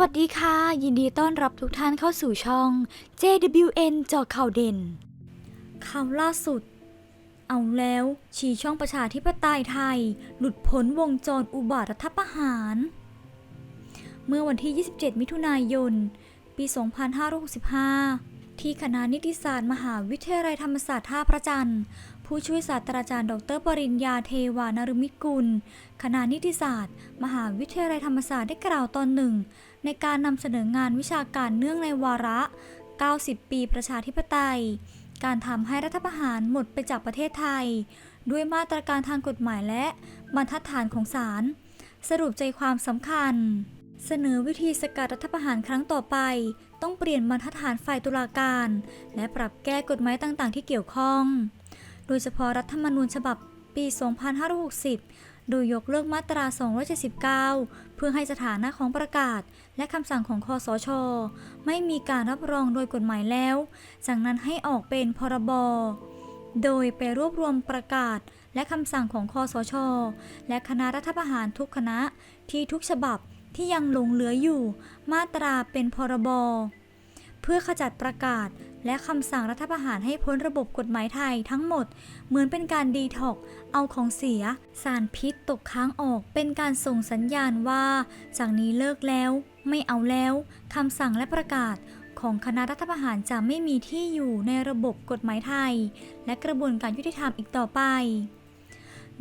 วัสดีค่ะ ยินดีต้อนรับทุกท่านเข้าสู่ช่อง JWN จอข่าวเด่นข่าวล่าสุด เอาแล้วชี้ช่องประชาธิปไตยไทย หลุดพ้นวงจรอุบาทรัฐประหาร เมื่อวันที่ 27 มิถุนายน ปี 2565 ที่คณะนิติศาสตร์มหาวิทยาลัยธรรมศาสตร์ท่าพระจันทร์ ผู้ช่วยศาสตราจารย์ ดรปริญญาเทวานรุมิตกุล คณะนิติศาสตร์ มหาวิทยาลัยธรรมศาสตร์ได้กล่าวตอนหนึ่ง ในการนำเสนองานวิชาการเนื่องในวาระ 90 ปีประชาธิปไตย การทำให้รัฐประหารหมดไปจากประเทศไทย ด้วยมาตรการทางกฎหมายและบรรทัดฐานของศาล สรุปใจความสำคัญ เสนอวิธีสกัดรัฐประหารครั้งต่อไป ต้องเปลี่ยนบรรทัดฐานฝ่ายตุลาการ และปรับแก้กฎหมายต่างๆ ที่เกี่ยวข้อง โดยเฉพาะรัฐธรรมนูญฉบับปี 2560 โดยยกเลิกมาตรา 279 เพื่อให้สถานะของประกาศ และคำสั่งของคอสช ไม่มีการรับรองโดยกฎหมายแล้ว จากนั้นให้ออกเป็นพรบ โดยไปรวบรวมประกาศและคำสั่งของคอสช และคณะรัฐประหารทุกคณะที่ทุกฉบับที่ยังหลงเหลืออยู่ มาตราเป็นพรบ เพื่อขจัดประกาศ และคำสั่งรัฐประหารให้พ้นระบบกฎหมายไทยทั้งหมด เหมือนเป็นการดีท็อกเอาของเสีย สารพิษตกค้างออก เป็นการส่งสัญญาณว่า จากนี้เลิกแล้ว ไม่เอาแล้วคำสั่งและประกาศของคณะรัฐประหารจะไม่มีที่อยู่ในระบบกฎหมายไทย และกระบวนการยุติธรรมอีกต่อไป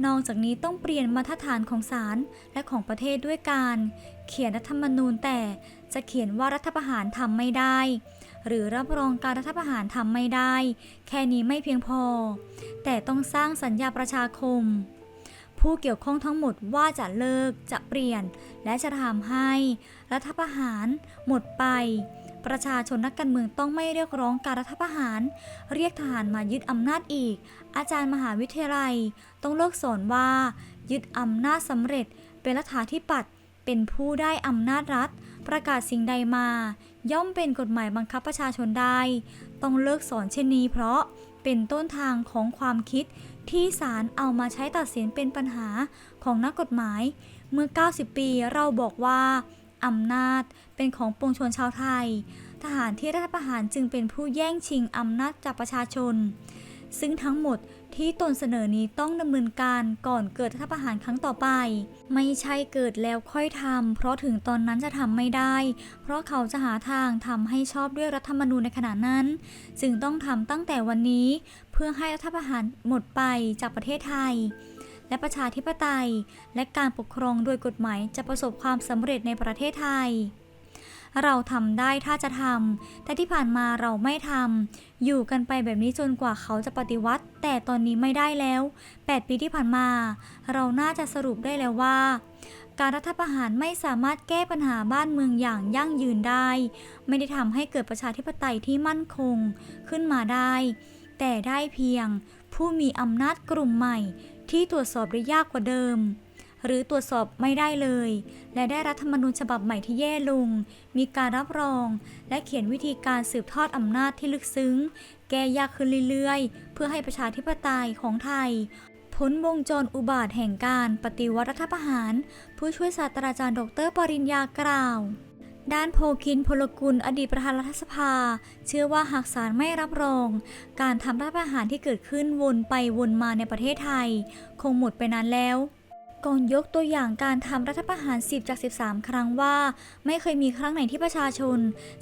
นอกจากนี้ต้องเปลี่ยนมาตรฐานของศาลและของประเทศด้วยการ เขียนรัฐธรรมนูญแต่จะเขียนว่ารัฐประหารทำไม่ได้ หรือรับรองการรัฐประหารทำไม่ได้ แค่นี้ไม่เพียงพอ แต่ต้องสร้างสัญญาประชาคม ผู้เกี่ยวข้องทั้งหมดว่าจะเลิกจะเปลี่ยน และจะทำให้ รัฐประหารหมดไป ประชาชนนักการเมืองต้องไม่เรียกร้องการรัฐประหาร เรียกทหารมายึดอำนาจอีก อาจารย์มหาวิทยาลัย ต้องเลิกสอนว่า ยึดอำนาจสำเร็จเป็นรัฐาธิปัตย์เป็นผู้ได้อำนาจรัฐ ประกาศสิ่งใดมา ย่อมเป็นกฎหมายบังคับประชาชนได้ ต้องเลิกสอนเช่นนี้เพราะเป็นต้นทางของความคิดที่ศาลเอามาใช้ตัดสินเป็นปัญหาของนักกฎหมาย เมื่อ 90 ปีเราบอกว่าอำนาจเป็นของปวงชนชาวไทย ทหารที่รัฐประหารจึงเป็นผู้แย่งชิงอำนาจจากประชาชน ซึ่งทั้งหมด ที่ตนเสนอนี้ต้องดำเนินการก่อนเกิดรัฐประหารครั้งต่อไป ไม่ใช่เกิดแล้วค่อยทำเพราะถึงตอนนั้นจะทำไม่ได้ เพราะเขาจะหาทางทำให้ชอบด้วยรัฐธรรมนูญในขณะนั้น จึงต้องทำตั้งแต่วันนี้ เพื่อให้รัฐประหารหมดไปจากประเทศไทย และประชาธิปไตย และการปกครองโดยกฎหมายจะประสบความสำเร็จในประเทศไทย เราทำได้ถ้าจะทำแต่ที่ผ่านมาเราไม่ทำอยู่กันไปแบบนี้จนกว่าเขาจะปฏิวัติ แต่ตอนนี้ไม่ได้แล้ว 8 ปีที่ผ่านมา เราน่าจะสรุปได้แล้วว่าการรัฐประหารไม่สามารถแก้ปัญหาบ้านเมืองอย่างยั่งยืนได้ ไม่ได้ทำให้เกิดประชาธิปไตยที่มั่นคงขึ้นมาได้ แต่ได้เพียงผู้มีอำนาจกลุ่มใหม่ที่ตรวจสอบได้ยากกว่าเดิม หรือตรวจสอบไม่ได้เลย และได้รัฐธรรมนูญฉบับใหม่ที่แย่ลง มีการรับรอง และเขียนวิธีการสืบทอดอำนาจที่ลึกซึ้ง แก้ยากขึ้นเรื่อยๆ เพื่อให้ประชาธิปไตยของไทยพ้นวงจรอุบาทแห่งการปฏิวัติรัฐประหาร ผู้ช่วยศาสตราจารย์ดรปริญญากล่าว ด้านโพคินพลกุลอดีตประธานรัฐสภา เชื่อว่าหากศาลไม่รับรอง การทำรัฐประหารที่เกิดขึ้นวนไปวนมาในประเทศไทย คงหมดไปนานแล้ว ก่อนยกตัวอย่างการทำรัฐประหาร 10 จาก 13 ครั้งว่า ไม่เคยมีครั้งไหนที่ประชาชน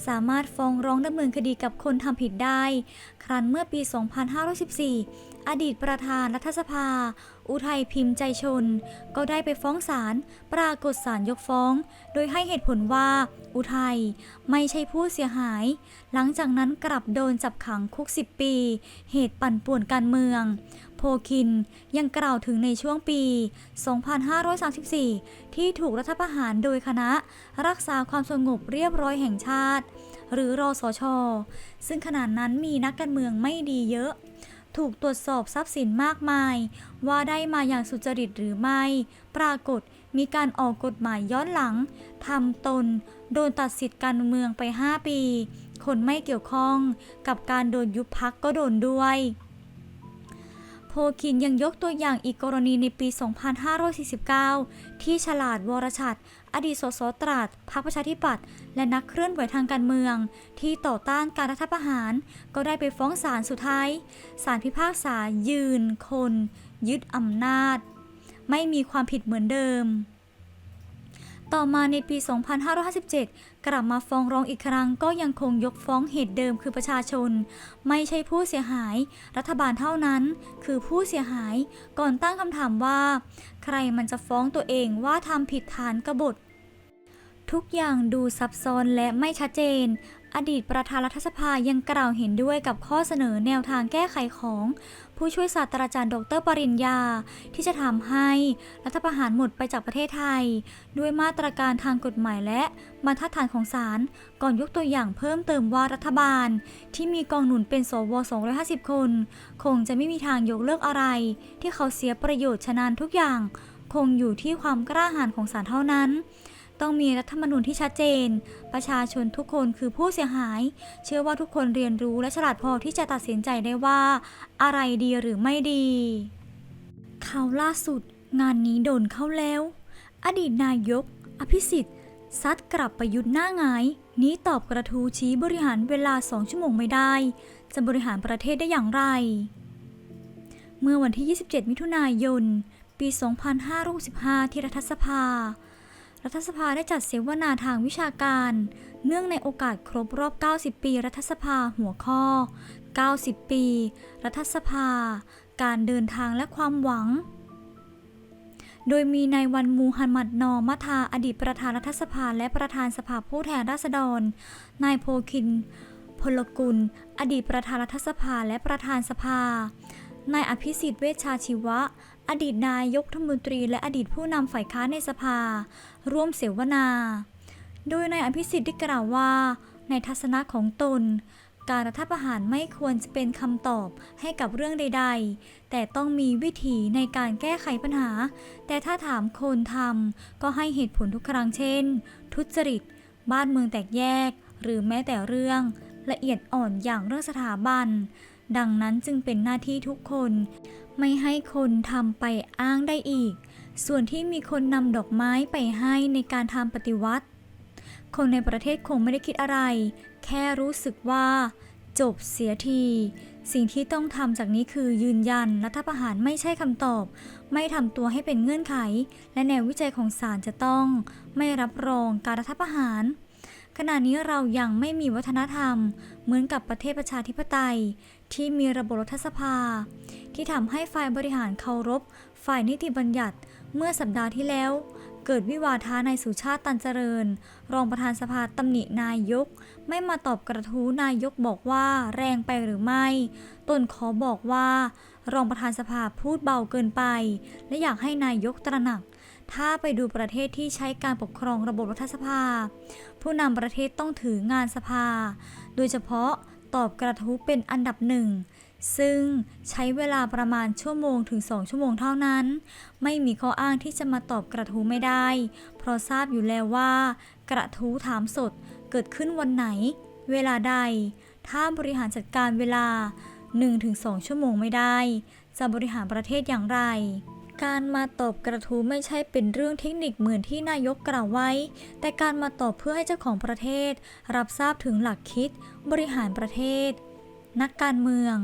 สามารถฟ้องร้องดำเนินคดีกับคนทำผิดได้ ครั้นเมื่อปี 2514 อดีตประธานรัฐสภา อุทัยพิมพ์ใจชน ก็ได้ไปฟ้องศาลปรากฏศาลยกฟ้อง โดยให้เหตุผลว่า อุทัยไม่ใช่ผู้เสียหาย หลังจากนั้นกลับโดนจับขังคุก 10 ปี เหตุปั่นป่วนการเมือง โพคินยังกล่าวถึงในช่วงปี 2534 ที่ถูกรัฐประหารโดยคณะรักษาความสงบเรียบร้อยแห่งชาติ หรือรอสช ซึ่งขณะนั้นมีนักการเมืองไม่ดีเยอะ ถูกตรวจสอบทรัพย์สินมากมาย ว่าได้มาอย่างสุจริตหรือไม่ ปรากฏมีการออกกฎหมายย้อนหลังทำตน โดนตัดสิทธิ์การเมืองไป 5 ปี คนไม่เกี่ยวข้องกับการโดนยุบพักก็โดนด้วย โพคินยังยกตัวอย่างอีกกรณีในปี 2549 ที่ฉลาดวรชัด อดีตสสตราดพรรคประชาธิปัตย์และนักเคลื่อนไหวทางการเมือง ที่ต่อต้านการรัฐประหาร ก็ได้ไปฟ้องศาลสุดท้าย ศาลพิพากษายืนคน ยึดอำนาจ ไม่มีความผิดเหมือนเดิม ต่อมาในปี 2557 กลับมาฟ้องร้องอีกครั้งก็ยังคงยกฟ้องเหตุเดิมคือประชาชน ไม่ใช่ผู้เสียหาย รัฐบาลเท่านั้น คือผู้เสียหาย ก่อนตั้งคำถามว่า ใครมันจะฟ้องตัวเองว่าทำผิดฐานกบฏทุกอย่างดูซับซ้อนและไม่ชัดเจน อดีตประธานรัฐสภายังกล่าวเห็นด้วยกับข้อเสนอแนวทางแก้ไขของ ผู้ช่วยศาสตราจารย์ดรปริญญา ที่จะทำให้รัฐประหารหมดไปจากประเทศไทย ด้วยมาตรการทางกฎหมายและบรรทัดฐานของศาลก่อนยกตัวอย่างเพิ่มเติมว่ารัฐบาล ที่มีกองหนุนเป็นสว 250 คน คงจะไม่มีทางยกเลิกอะไร ที่เขาเสียประโยชน์ชนานทุกอย่าง คงอยู่ที่ความกล้าหาญของศาลเท่านั้น ต้องมีรัฐธรรมนูญที่ชัดเจน ประชาชนทุกคนคือผู้เสียหาย เชื่อว่าทุกคนเรียนรู้และฉลาดพอที่จะตัดสินใจได้ว่า อะไรดีหรือไม่ดีข่าวล่าสุด งานนี้โดนเข้าแล้ว อดีตนายก อภิสิทธิ์ซัดกลับประยุทธ์หน้าหงาย นี้ตอบกระทู้ชี้บริหารเวลาสองชั่วโมงไม่ได้ จะบริหารประเทศได้อย่างไร เมื่อวันที่ 27 มิถุนายน ปี 2565 ที่รัฐสภา รัฐสภาได้จัดเสวนาทางวิชาการ เนื่องในโอกาสครบรอบ 90 ปี รัฐสภาหัวข้อ 90 ปี รัฐสภา การเดินทางและความหวัง โดยมีนายวันมูฮัมหมัดนอมัทาอดีตประธานรัฐสภาและประธานสภาผู้แทนราษฎร นายโพคิน พลกุล อดีตประธานรัฐสภาและประธานสภานายอภิสิทธิ์เวชชาชีวะ อดีตนายกรัฐมนตรี และอดีตผู้นำฝ่ายค้านในสภา ร่วมเสวนา โดยนายอภิสิทธิ์ได้กล่าวว่า ในทัศนะของตน การรัฐประหารไม่ควรจะเป็นคำตอบให้กับเรื่องใด ๆ แต่ต้องมีวิธีในการแก้ไขปัญหา แต่ถ้าถามคนทำก็ให้เหตุผลทุกครั้งเช่น ทุจริต บ้านเมืองแตกแยก หรือแม้แต่เรื่องละเอียดอ่อนอย่างเรื่องสถาบัน ดังนั้นจึงเป็นหน้าที่ทุกคน ไม่ให้คนทำไปอ้างได้อีก ส่วนที่มีคนนำดอกไม้ไปให้ในการทำปฏิวัติ คนในประเทศคงไม่ได้คิดอะไร แค่รู้สึกว่า จบเสียที สิ่งที่ต้องทำจากนี้คือยืนยันรัฐประหารไม่ใช่คำตอบ ไม่ทำตัวให้เป็นเงื่อนไข และแนววิจัยของศาลจะต้อง ไม่รับรองการรัฐประหาร ขณะนี้เรายังไม่มีวัฒนธรรม เหมือนกับประเทศประชาธิปไตย ที่มีระบบรัฐสภา ที่ทำให้ฝ่ายบริหารเคารพ ฝ่ายนิติบัญญัติเมื่อสัปดาห์ที่แล้ว เกิดวิวาทานายสุชาติตันเจริญ รองประธานสภาตำหนินายก ไม่มาตอบกระทู้นายกบอกว่าแรงไปหรือไม่ ตนขอบอกว่า รองประธานสภาพูดเบาเกินไป และอยากให้นายกตระหนัก ถ้าไปดูประเทศที่ใช้การปกครองระบบรัฐสภา ผู้นำประเทศต้องถืองานสภา โดยเฉพาะตอบกระทู้เป็นอันดับหนึ่ง ซึ่งใช้เวลาประมาณชั่วโมงถึง2ชั่วโมงเท่านั้น ไม่มีข้ออ้างที่จะมาตอบกระทู้ไม่ได้ เพราะทราบอยู่แล้วว่า กระทู้ถามสดเกิดขึ้นวันไหน เวลาใด ถ้าบริหารจัดการเวลา 1-2 ชั่วโมงไม่ได้ จะบริหารประเทศอย่างไร การมาตอบกระทู้ไม่ใช่เป็นเรื่องเทคนิคเหมือนที่นายกกล่าวไว้ แต่การมาตอบเพื่อให้เจ้าของประเทศ รับทราบถึงหลักคิด บริหารประเทศ นักการเมือง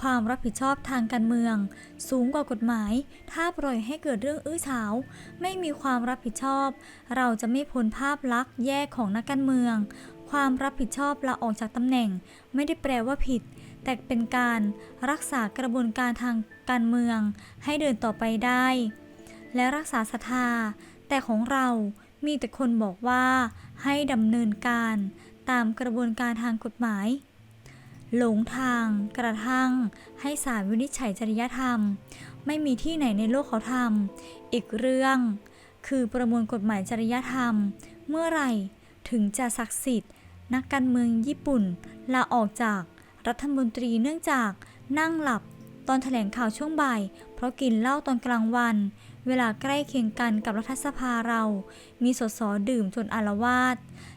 ความรับผิดชอบทางการเมือง สูงกว่ากฎหมาย ถ้าปล่อยให้เกิดเรื่องอื้อฉาว ไม่มีความรับผิดชอบ เราจะไม่พ้นภาพลักษณ์แย่ของนักการเมือง ความรับผิดชอบลาออกจากตำแหน่ง ไม่ได้แปลว่าผิด แต่เป็นการรักษากระบวนการทางการเมือง ให้เดินต่อไปได้ และรักษาศรัทธา แต่ของเรามีแต่คนบอกว่าให้ดำเนินการตามกระบวนการทางกฎหมาย หลงทางกระทั่ง ให้ศาลวินิจฉัยจริยธรรม ไม่มีที่ไหนในโลกเขาทำอีกเรื่อง คือประมวลกฎหมายจริยธรรม เมื่อไหร่ถึงจะศักดิ์สิทธิ์ นักการเมืองญี่ปุ่นลาออกจากรัฐมนตรีเนื่องจากนั่งหลับตอนแถลงข่าวช่วงบ่าย เพราะกินเหล้าตอนกลางวัน เวลาใกล้เคียงกันกับรัฐสภาเรา มีสสดื่มจนอารวาส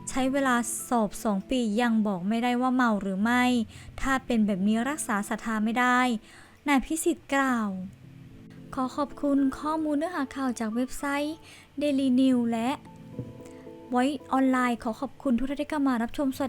ใช้เวลาสอบสองปียังบอกไม่ได้ว่าเมาหรือไม่ ถ้าเป็นแบบนี้รักษาศรัทธาไม่ได้ นายพิสิทธิ์กล่าว ขอขอบคุณข้อมูลเนื้อหาข่าวจากเว็บไซต์ Daily News และ ไว้ออนไลน์ขอขอบคุณทุกท่านที่เข้ามารับชมสวัสดี